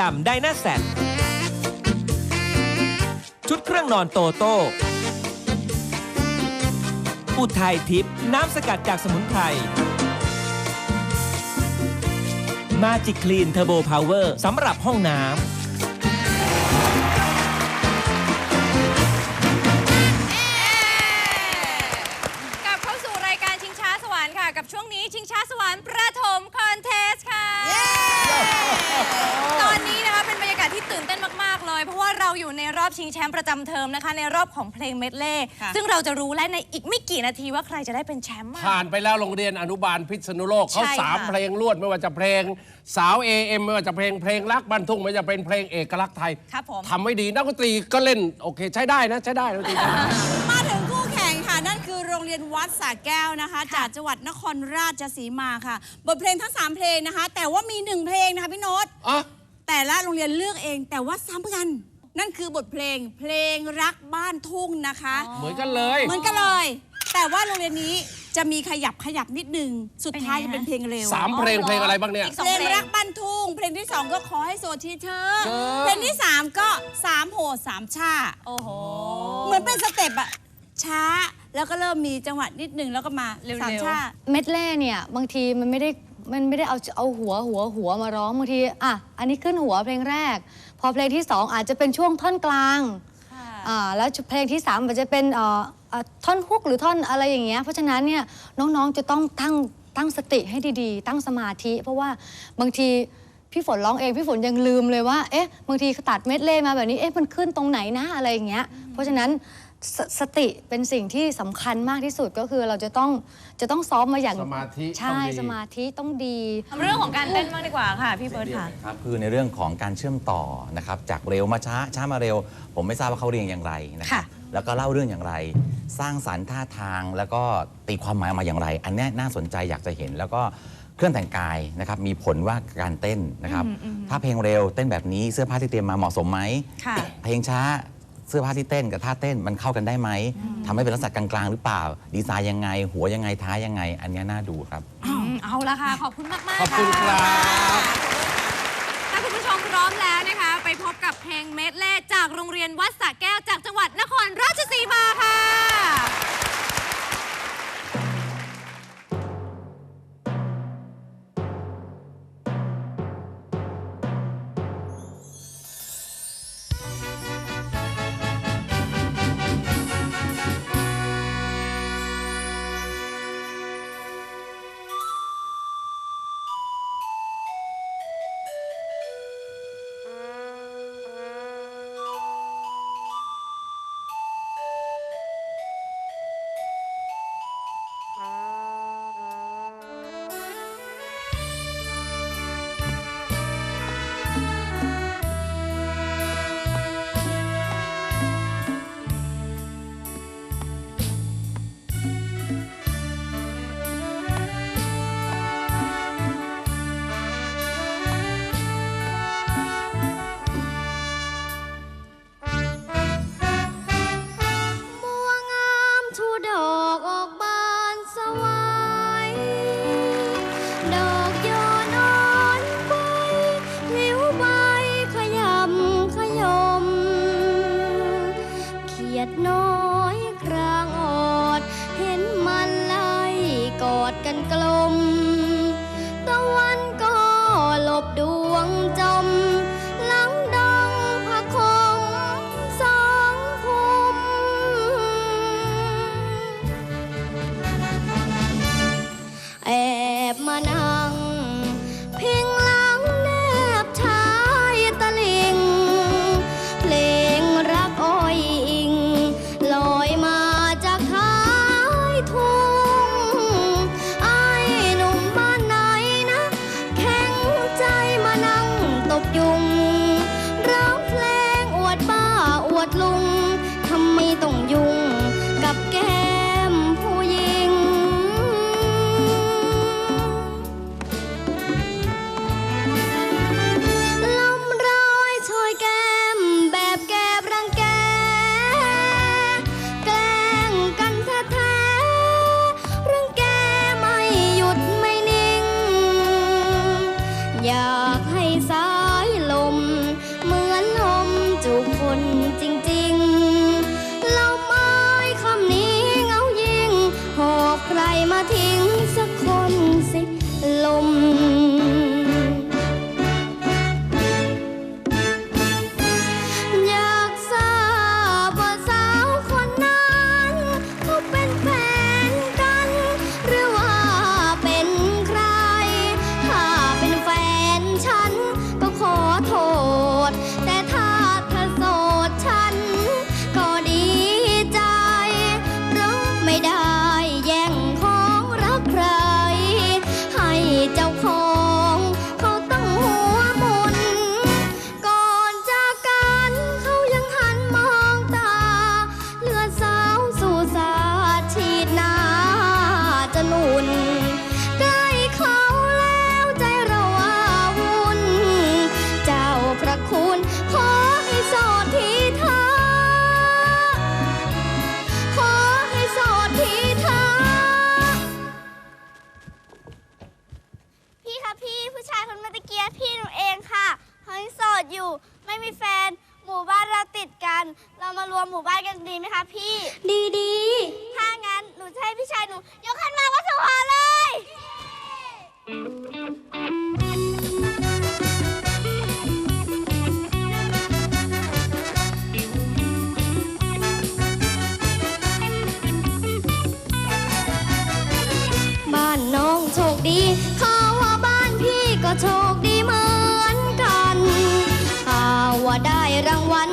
ดำไดนาแซดชุดเครื่องนอนโตโต้อุทัยทิพย์น้ำสกัดจากสมุนไพรมาจิคลีนเทอร์โบพาวเวอร์สำหรับห้องน้ำ ตื่นเต้นมาก ๆ เลย เพราะว่าเราอยู่ในรอบชิงแชมป์ประจำเทอมนะคะ ในรอบของเพลงเมดเล่ค่ะ ซึ่งเราจะรู้และในอีกไม่กี่นาทีว่าใครจะได้เป็นแชมป์อะ ผ่านไปแล้วโรงเรียนอนุบาลพิษณุโลกเขาใช่สามค่ะเพลงรวดไม่ว่าจะเพลง สาว AM ไม่ว่าจะเพลงเพลงรักบ้านทุ่งไม่ว่าจะเป็นเพลงเอกลักษณ์ไทยครับผม ทำไม่ดีนักดนตรีก็เล่นโอเค ใช้ได้นะใช้ได้นักดนตรีใช้ได้มาถึงคู่แข่งค่ะ นั่นคือโรงเรียนวัดสระแก้วนะคะ จากจังหวัดนครราชสีมาค่ะ บทเพลงทั้ง 3 เพลงนะคะ แต่ว่ามีหนึ่งเพลงนะคะพี่โน้ต อะ แต่ละโรงเรียนเลือกเองแต่ว่าซ้ำกัน นั่นคือบทเพลงเพลงรักบ้านทุ่งนะคะ เหมือนกันเลย เหมือนกันเลย แต่ว่าโรงเรียนนี้จะมีขยับขยับนิดนึง สุดท้ายจะเป็นเพลงเร็วสามเพลงเพลงอะไรบ้างเนี่ย อีกสองเพลงเพลงรักบ้านทุ่ง เพลงที่สองก็ขอให้โสดทีเธอ เธอ เพลงที่สามก็สามโหดสามชา โอ้โห เหมือนเป็นสเต็ปอะช้าแล้วก็เริ่มมีจังหวะนิดนึงแล้วก็มาเร็วๆ สามชา เม็ดเล่เนี่ย บางทีมันไม่ได้ มันไม่ได้เอาเอาหัวหัวหัวมาร้องบางทีอะอันนี้ขึ้นหัวเพลงแรก พอเพลงที่สองอาจจะเป็นช่วงท่อนกลางอ่าแล้วเพลงที่สามอาจจะเป็นเอ่ออะท่อนฮุกหรือท่อนอะไรอย่างเงี้ยเพราะฉะนั้นเนี่ยน้องๆจะต้องตั้งตั้งสติให้ดีๆ ตั้งสมาธิ เพราะว่าบางทีพี่ฝนร้องเองพี่ฝนยังลืมเลยว่าเอ๊ะบางทีตัดเม็ดเล่มาแบบนี้เอ๊ะมันขึ้นตรงไหนนะอะไรอย่างเงี้ยเพราะฉะนั้น สสติเป็นสิ่งที่สำคัญมากที่สุดก็คือเราจะต้องจะต้องซ้อมมาอย่างสมาธิใช่ต้องดี สมาธิต้องดีทำเรื่องของการเต้นบ้างดีกว่าค่ะ พี่เบิร์ดค่ะ ครับคือในเรื่องของการเชื่อมต่อนะครับจากเร็วมาช้าช้ามาเร็ว ผมไม่ทราบว่าเขาเรียงอย่างไรนะครับค่ะแล้วก็เล่าเรื่องอย่างไร สร้างสรรค์ท่าทางแล้วก็ตีความหมายออกมาอย่างไร อันเนี้ยน่าสนใจอยากจะเห็น แล้วก็เครื่องแต่งกายนะครับมีผลว่าการเต้นนะครับถ้าเพลงเร็วเต้นแบบนี้เสื้อผ้าที่เตรียมมาเหมาะสมไหมค่ะ เพลงช้า เสื้อผ้าที่เต้นกับท่าเต้นมันเข้ากันได้ไหมทำให้เป็นลักษณะกลางๆหรือเปล่า ดีไซน์ยังไง หัวยังไงท้ายยังไง อันเนี้ยน่าดูครับ อืมเอาละค่ะ ขอบคุณมากๆขอบคุณครับ ถ้าคุณผู้ชมพร้อมแล้วนะคะ ไปพบกับเพลงเมดเล่จากโรงเรียนวัดสระแก้วจากจังหวัดนครราชสีมา Yeah. นุนใกล้เขาแล้วใจเราอาวุ่น เจ้าพระคุณขอให้สอดทีทาขอให้สอดทีทาพี่คะพี่ผู้ชายคนเมื่อตเกียพี่หนูเองค่ะเขายังโสดอยู่ไม่มีแฟน หมู่บ้านเราติดกัน เรามารวมหมู่บ้านกันดีไหมคะพี่ ดีดี รางวัล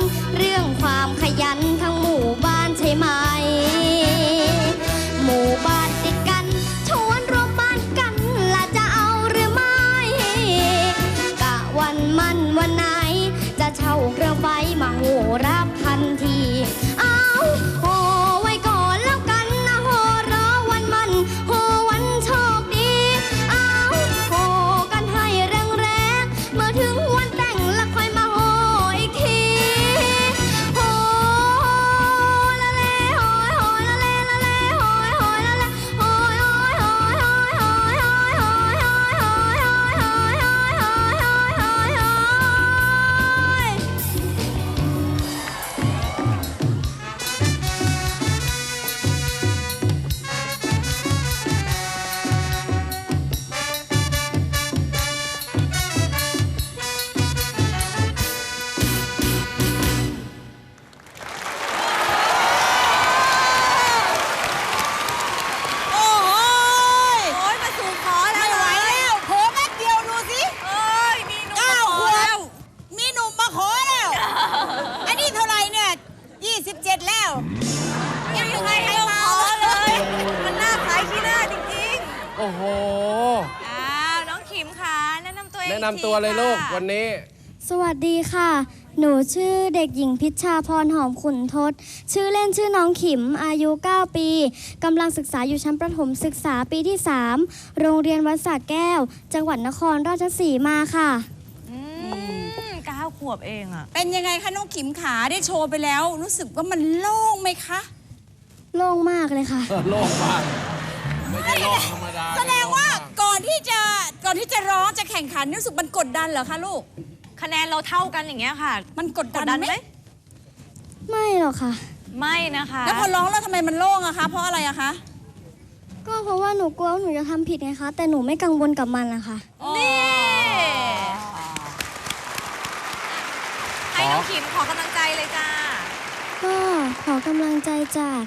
แนะนำตัวเองแนะนำอีกทีตัวเลยลูกค่ะวันนี้ สวัสดีค่ะ หนูชื่อเด็กหญิงพิชชาพรหอมขุนทศ ชื่อเล่นชื่อน้องขิม อายุ 9 ปีกำลังศึกษาอยู่ชั้นประถมศึกษาปีที่ 3 โรงเรียนวัดสระแก้ว จังหวัดนครราชสีมาค่ะอืมเก้าขวบเองอะเป็นยังไงคะน้องขิมขาได้โชว์ไปแล้ว รู้สึกว่ามันโล่งไหมคะ โล่งมากเลยค่ะ โลกมากไม่ใช่โลกธรรมดาแสดงว่าก่อนที่จะก่ อนที่จะร้องจะแข่งขันรู้สึกมันกดดันเหรอคะลูก คะแนนเราเท่ากันอย่างเงี้ยค่ะ มันกดกดัดนดันไหมไหมไม่หรอกค่ะ ไม่นะคะ แล้วพอร้องแล้วทำไมมันโล่งอะคะ เพราะอะไรอะคะ ก็เพราะว่าหนูกลัวว่าหนูจะทำผิดไงคะ แต่หนูไม่กังวลกับมันนะคะ นี่ให้น้องขิมขอกำลังใจเลยจ้า ก็ขอกำลังใจจาก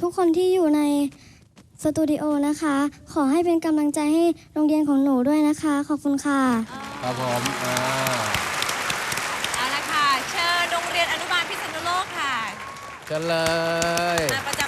ทุกคนที่อยู่ใน สตูดิโอนะคะ ขอให้เป็นกำลังใจให้โรงเรียนของหนูด้วยนะคะ ขอบคุณค่ะ ครับผมอ่าเอาละค่ะ เชิญโรงเรียนอนุบาลพิษณุโลกค่ะเชิญเลย มาประจ